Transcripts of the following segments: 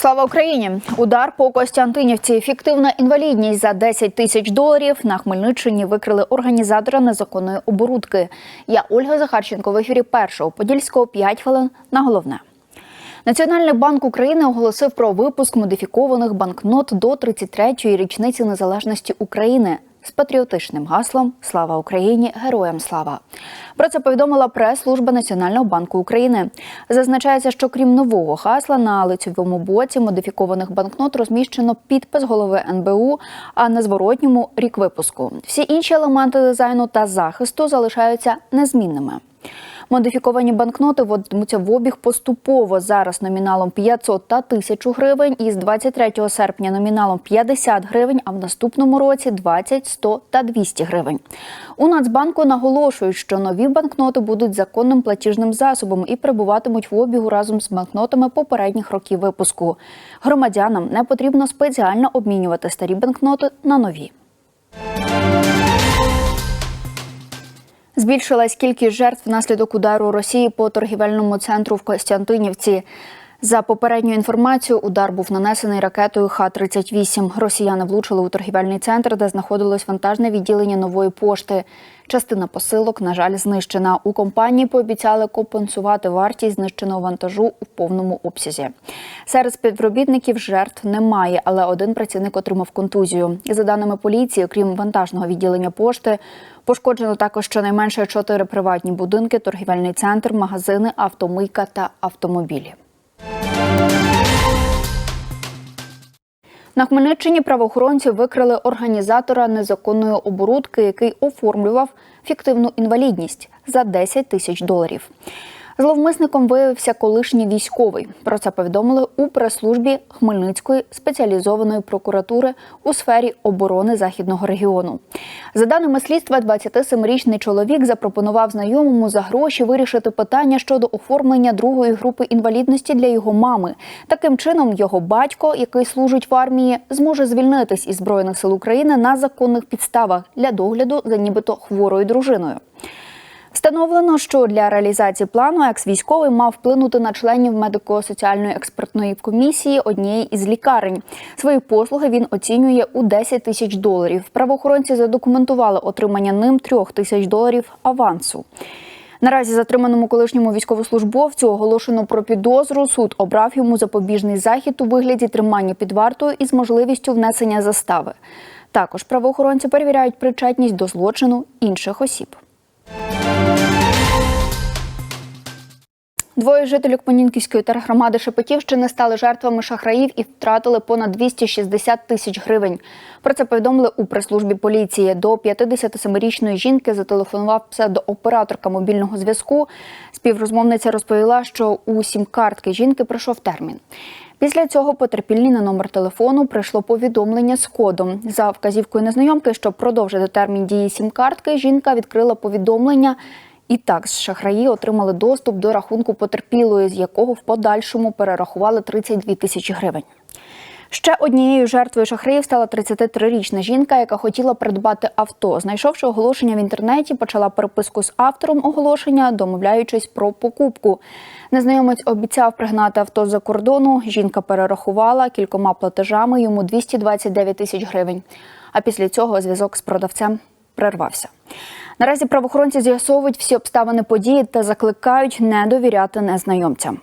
Слава Україні! Удар по Костянтинівці. Фіктивна інвалідність за 10 тисяч доларів на Хмельниччині викрили організатора незаконної оборудки. Я Ольга Захарченко в ефірі першого подільського 5 хвилин на головне. Національний банк України оголосив про випуск модифікованих банкнот до 33-ї річниці незалежності України з патріотичним гаслом Слава Україні! Героям слава! Про це повідомила прес-служба Національного банку України. Зазначається, що крім нового гасла на лицевому боці модифікованих банкнот розміщено підпис голови НБУ, а на зворотньому рік випуску. Всі інші елементи дизайну та захисту залишаються незмінними. Модифіковані банкноти вводитимуться в обіг поступово. Зараз номіналом 500 та 1000 гривень, і з 23 серпня номіналом 50 гривень, а в наступному році 20, 100 та 200 гривень. У Нацбанку наголошують, що нові банкноти будуть законним платіжним засобом і прибуватимуть в обігу разом з банкнотами попередніх років випуску. Громадянам не потрібно спеціально обмінювати старі банкноти на нові. Збільшилась кількість жертв внаслідок удару Росії по торгівельному центру в Костянтинівці. За попередньою інформацією, удар був нанесений ракетою Х-38. Росіяни влучили у торгівельний центр, де знаходилось вантажне відділення нової пошти. Частина посилок, на жаль, знищена. У компанії пообіцяли компенсувати вартість знищеного вантажу у повному обсязі. Серед співробітників жертв немає, але один працівник отримав контузію. За даними поліції, окрім вантажного відділення пошти, пошкоджено також щонайменше чотири приватні будинки, торгівельний центр, магазини, автомийка та автомобілі. На Хмельниччині правоохоронці викрили організатора незаконної оборудки, який оформлював фіктивну інвалідність за 10 тисяч доларів. Зловмисником виявився колишній військовий. Про це повідомили у прес-службі Хмельницької спеціалізованої прокуратури у сфері оборони західного регіону. За даними слідства, 27-річний чоловік запропонував знайомому за гроші вирішити питання щодо оформлення другої групи інвалідності для його мами. Таким чином, його батько, який служить в армії, зможе звільнитись із збройних сил України на законних підставах для догляду за нібито хворою дружиною. Встановлено, що для реалізації плану екс-військовий мав вплинути на членів медико-соціальної експертної комісії однієї із лікарень. Свої послуги він оцінює у 10 тисяч доларів. Правоохоронці задокументували отримання ним трьох тисяч доларів авансу. Наразі затриманому колишньому військовослужбовцю оголошено про підозру. Суд обрав йому запобіжний захід у вигляді тримання під вартою із можливістю внесення застави. Також правоохоронці перевіряють причетність до злочину інших осіб. Двоє жителів Понінківської тергромади Шепетівщини стали жертвами шахраїв і втратили понад 260 тисяч гривень. Про це повідомили у прес-службі поліції. До 57-річної жінки зателефонував псевдооператорка мобільного зв'язку. Співрозмовниця розповіла, що у сім-картки жінки прийшов термін. Після цього потерпільні на номер телефону прийшло повідомлення з кодом. За вказівкою незнайомки, щоб продовжити термін дії сім-картки, жінка відкрила повідомлення. І так шахраї отримали доступ до рахунку потерпілої, з якого в подальшому перерахували 32 тисячі гривень. Ще однією жертвою шахраїв стала 33-річна жінка, яка хотіла придбати авто. Знайшовши оголошення в інтернеті, почала переписку з автором оголошення, домовляючись про покупку. Незнайомець обіцяв пригнати авто з-за кордону. Жінка перерахувала кількома платежами йому 229 тисяч гривень. А після цього зв'язок з продавцем перервався. Наразі правоохоронці з'ясовують всі обставини події та закликають не довіряти незнайомцям.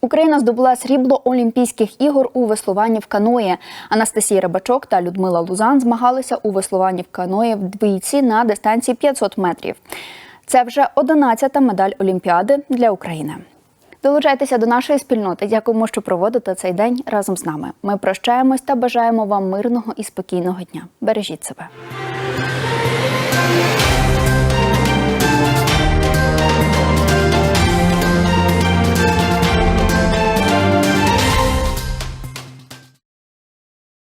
Україна здобула срібло Олімпійських ігор у веслуванні в каної. Анастасія Рибачок та Людмила Лузан змагалися у веслуванні в каної в двійці на дистанції 500 метрів. Це вже 11-та медаль Олімпіади для України. Долучайтеся до нашої спільноти. Дякуємо, що проводите цей день разом з нами. Ми прощаємось та бажаємо вам мирного і спокійного дня. Бережіть себе.